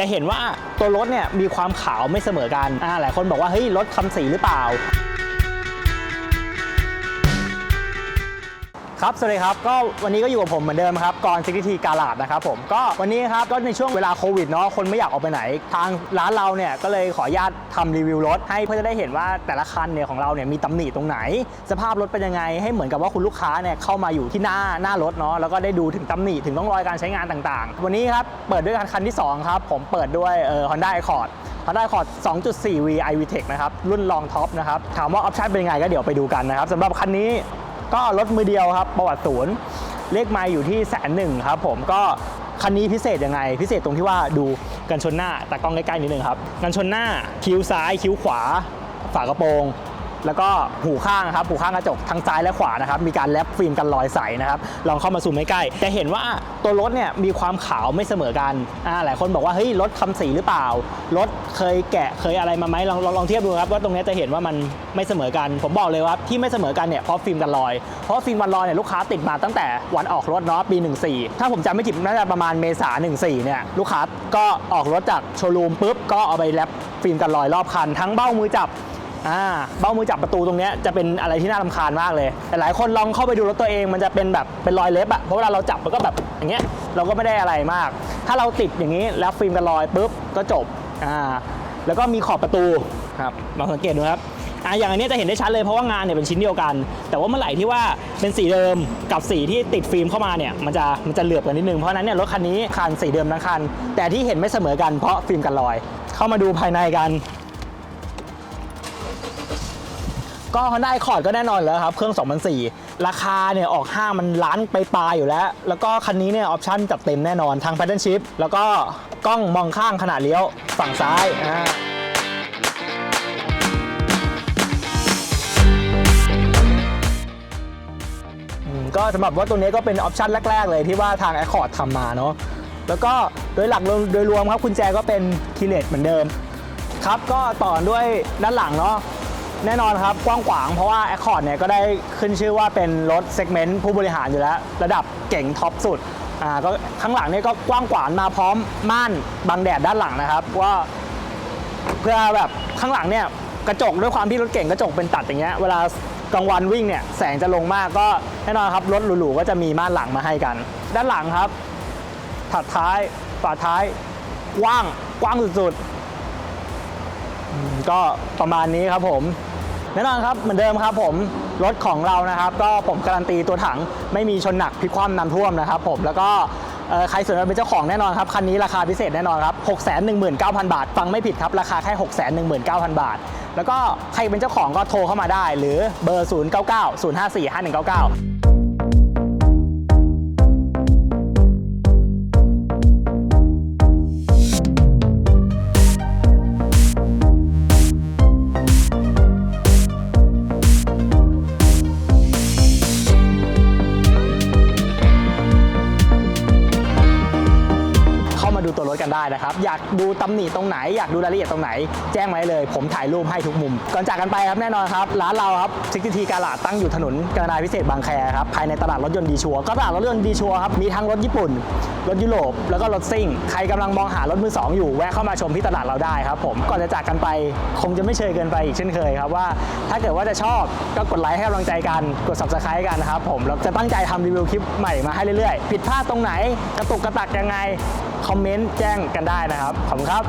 จะเห็นว่าตัวรถเนี่ยมีความขาวไม่เสมอกันอ่าหลายคนบอกว่าเฮ้ยรถทำสีหรือเปล่า ครับ สวัสดีครับ ก็วันนี้ก็อยู่กับผมเหมือนเดิมครับกรซิกิทีกาลาดนะครับผม ก็วันนี้ครับ ก็ในช่วงเวลาโควิดเนาะ คนไม่อยากออกไปไหน ทางร้านเราเนี่ย ก็เลยขออนุญาตทำรีวิวรถ ให้เพื่อจะได้เห็นว่าแต่ละคันเนี่ยของเราเนี่ยมีตำหนิตรงไหน สภาพรถเป็นยังไง ให้เหมือนกับว่าคุณลูกค้าเนี่ยเข้ามาอยู่ที่หน้าหน้ารถเนาะ แล้วก็ได้ดูถึงตำหนิถึงร่องรอยการใช้งานต่างๆ วันนี้ครับ เปิดด้วยคันที่สองครับ ผมเปิดด้วยเอ่อ Honda Accord Honda Accord 2.4V iVTEC นะครับ รุ่นรองท็อปนะครับ ถามว่าออปชั่นเป็นยังไงก็เดี๋ยวไปดูกันนะครับสำหรับคันนี้ ก็รถมือเดียวครับประวัติศูนย์เลขไมล์อยู่ที่แสนหนึ่งครับผมก็คันนี้พิเศษยังไง พิเศษตรงที่ว่าดูกันชนหน้าแต่กล้องใกล้ๆนิดนึงครับกันชนหน้าคิ้วซ้ายคิ้วขวา ฝากระโปรง แล้วก็หูข้างครับหูข้างกระจกทั้งซ้ายและขวานะครับมีการแลปฟิล์มกันรอยใสนะครับลองเข้ามาซูมใกล้ๆจะเห็นว่าตัวรถเนี่ยมีความขาวไม่เสมอกันอ่าหลายคนบอกว่าเฮ้ยรถทำสีหรือเปล่ารถเคยแกะเคยอะไรมาไหมลองลองลองเทียบดูครับว่าตรงนี้จะเห็นว่ามันไม่เสมอกัน ผมบอกเลยว่าที่ไม่เสมอกันเนี่ยเพราะฟิล์มกันรอย เพราะฟิล์มกันรอยเนี่ยลูกค้าติดมาตั้งแต่วันออกรถเนาะปี 14 ถ้าผมจำไม่ผิดน่าจะประมาณเมษา14เนี่ยลูกค้าก็ออกรถจากโชว์รูมปุ๊บก็เอาไปแลปฟิล์มกันรอยรอบคันทั้งเบ้ามือจับ อ่าเบ้ามือจับประตูตรงเนี้ยจะเป็นอะไรที่น่ารำคาญมากเลยแต่หลายคนลองเข้าไปดูรถตัวเองมันจะเป็นแบบเป็นรอยเล็บอะเพราะเวลาเราจับมันก็แบบอย่างเงี้ยเราก็ไม่ได้อะไรมาก ถ้าเราติดอย่างนี้แล้วฟิล์มกันรอยปุ๊บก็จบอ่าแล้วก็มีขอบประตูครับลองสังเกตดูครับอ่าอย่างอันเนี้ยจะเห็นได้ชัดเลยเพราะว่างานเนี่ยเป็นชิ้นเดียวกัน แต่ว่าเมื่อไหร่ที่ว่าเป็นสีเดิมกับสีที่ติดฟิล์มเข้ามาเนี่ยมันจะมันจะเหลือบกันนิดนึงเพราะฉะนั้นเนี่ยรถคันนี้คันสีเดิมทั้งคัน แต่ที่เห็นไม่เสมอกันเพราะฟิล์มกันรอย เข้ามาดูภายในกัน ก็ Honda Accord ก็แน่นอนแล้วครับ เครื่อง 2004 ราคาเนี่ยออกห้างมันล้านไปปลายอยู่แล้ว แล้วก็คันนี้เนี่ยออปชั่นจัดเต็มแน่นอนทาง Pattern Shift แล้วก็กล้องมองข้างขนาดเลี้ยวฝั่งซ้ายอ่าอืมก็สำหรับว่าตัวนี้ก็เป็นออปชั่นแรก ๆ เลยที่ว่าทาง Accord ทำมาเนาะแล้วก็โดยหลักโดยรวมครับกุญแจก็เป็นคีเลตเหมือนเดิม ครับก็ต่อด้วยด้านหลังเนาะ แน่นอนครับกว้างขวางเพราะว่า Accord เนี่ยก็ได้ขึ้นชื่อว่าเป็นรถเซกเมนต์ผู้บริหารอยู่แล้ว ระดับเก่งท็อปสุดอ่าก็ข้างหลังเนี่ยก็กว้างขวางมาพร้อมม่านบังแดดด้านหลังนะครับว่าเพื่อแบบข้างหลังเนี่ยกระจกด้วยความที่รถเก่งกระจกเป็นตัดอย่างเงี้ยเวลากลางวันวิ่งเนี่ยแสงจะลงมากก็แน่นอนครับรถหรูๆก็จะมีม่านหลังมาให้กัน ด้านหลังครับ ถัดท้ายฝาท้ายกว้างกว้างสุดๆก็ประมาณนี้ครับผม แน่นอนครับเหมือนเดิมครับผมรถของเรานะครับ ก็ผมการันตีตัวถังไม่มีชนหนักพลิกคว่ำน้ำท่วมนะครับผมแล้วก็ใครสนใจเป็นเจ้าของแน่นอนครับ คันนี้ราคาพิเศษแน่นอนครับ 619,000 บาท ฟังไม่ผิดครับ ราคาแค่ 619,000 บาท แล้วก็ใครเป็นเจ้าของก็โทรเข้ามาได้ หรือเบอร์ 0990545199 ดูตัวรถกันได้นะครับ อยากดูตำหนิตรงไหน อยากดูรายละเอียดตรงไหน แจ้งมาได้เลย ผมถ่ายรูปให้ทุกมุม ก่อนจากกันไปครับแน่นอนครับ ร้านเราครับซิกทีกาลาดตั้งอยู่ถนนกระดาษพิเศษบางแคครับภายในตลาดรถยนต์ดีชัวก็ตลาดรถยนต์ดีชัวครับมีทั้งรถญี่ปุ่น รถยุโรปแล้วก็รถซิ่ง ใครกำลังมองหารถมือสองอยู่แวะเข้ามาชมที่ตลาดเราได้ครับผมก่อนจะจากกันไปคงจะไม่เชยเกินไปอีกเช่นเคยครับว่า ถ้าเกิดว่าจะชอบก็กดไลค์ให้กำลังใจกันกด subscribe กันนะครับผมแล้วจะตั้งใจทำรีวิวคลิปใหม่มาให้เรื่อยๆ ผิดพลาดตรงไหนกระตุกกระตักยังไงคอมเมนต์แจ้งกันได้นะครับ ขอบคุณครับ